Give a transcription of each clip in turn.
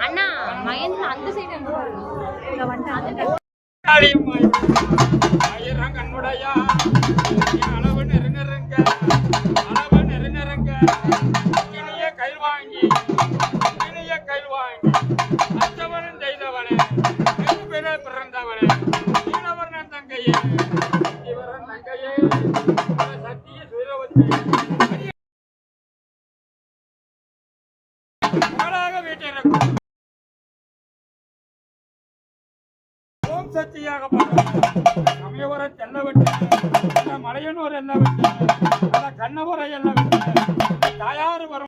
அண்ணா மகேந்திர அந்த சைடு அங்க பாருங்க இங்க வந்துட்டாங்க ஆயிரம் கண்ணுடையா ஓம் சக்தியாக சமயவர செல்ல விட்டு மலையனூர் என்ன விட்டு கண்ணவரை என்ன விட்டு தாயாறு வரும்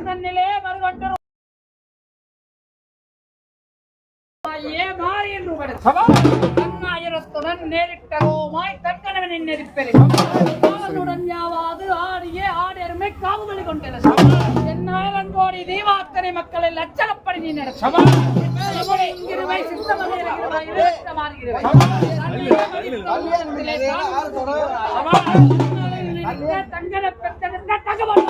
தன்னிலே மறுகொண்டரும் ஏ மாறி என்று தன்னாயிரத்துடன் நேரிட்டரோமாய் யாவாது ஆடிய ஆடெருமை காவுமளி கொண்டது என்னாயிரம் கோடி தீவாத்தனை மக்களை லட்சணப்படி நீ நடத்த. இங்கிருவை சித்தமகிருவை மாறுகிறவை தங்கன பெற்றெடுத்த தகவல்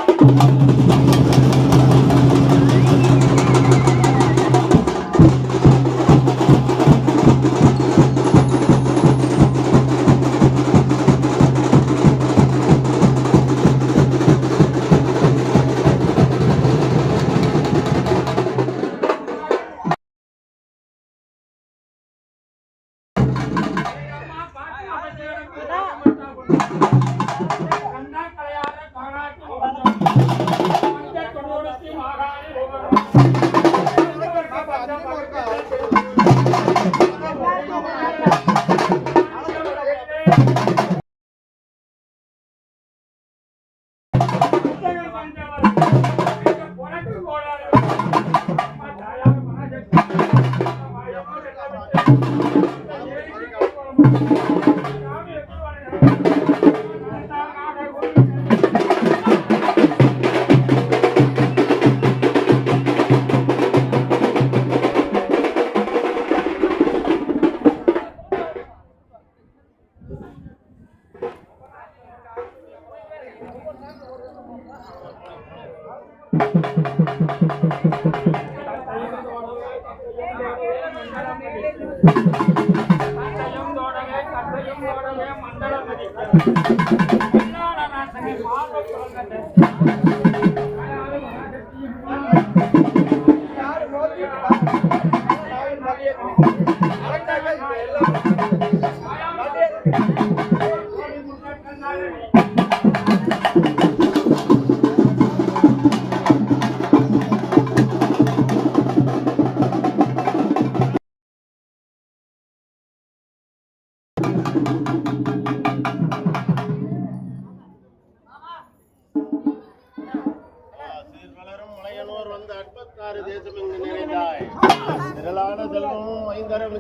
Thank you.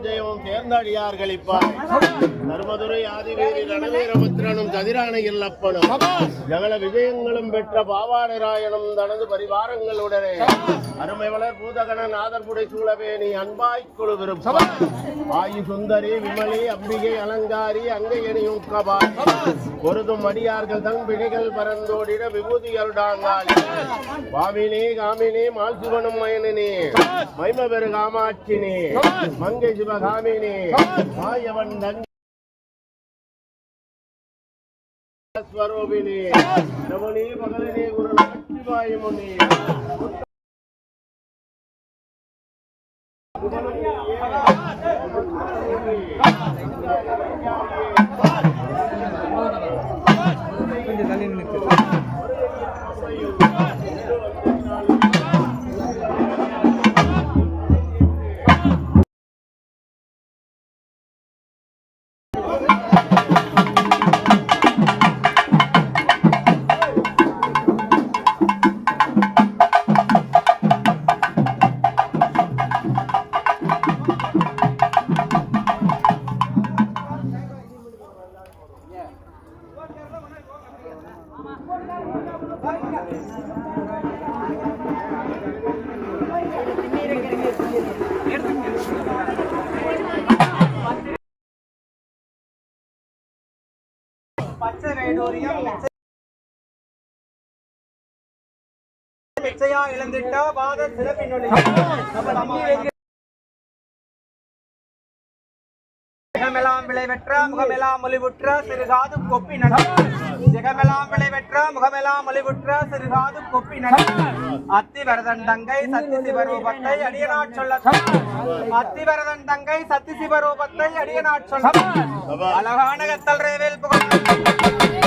Day on campus. கழிப்பாய் Dharmadurai ஆதிவேரி ரணவீரபுத்திரனும் கதிரான இல்லப்பனும். ஜகல விஜயங்களும் பெற்ற பாவாடராயனும் தனது பரிவாரங்களுடனே. அருமை வளர் பூதகன நாதர்புடை சூழவே நீ அன்பாய் குழு விருப்பம் ஆயு சுந்தரி விமலி அம்பிகை அலங்காரி அங்கையணியும் கபால் பொருதும் அடியார்கள் தம் பிணிகள் பரந்தோடிட விபூதி அருடாங்கால் பாவினே காமினே மால்சுவனும் மயனினே. மைம பெரு காமாட்சினே. மங்கை சிவகாமினே. மாயவன் நன்றி ஸ்வரூபினே. ரமணி குரு லட்சுமாயமுனே கொஞ்சம் பச்சை பிச்சையா இழந்திட்ட வாத சிறப்பினுடைய விளைவெற்ற முகமெல்லாம் ஒளிவுற்ற சிறுகாது கொப்பி நட சிகமெல்லாம் விளைவெற்ற முகமெல்லாம் ஒளிவுற்ற சிறுகாது கொப்பி நட. அத்திவரதன் தங்கை சத்தி சிவரூபத்தை அடியனாட் சொல்ல அத்திவரதன் தங்கை சத்தி சிவரூபத்தை அடியனாட் சொல்ல அழகான கத்தல் ரேவேல் புகழ்.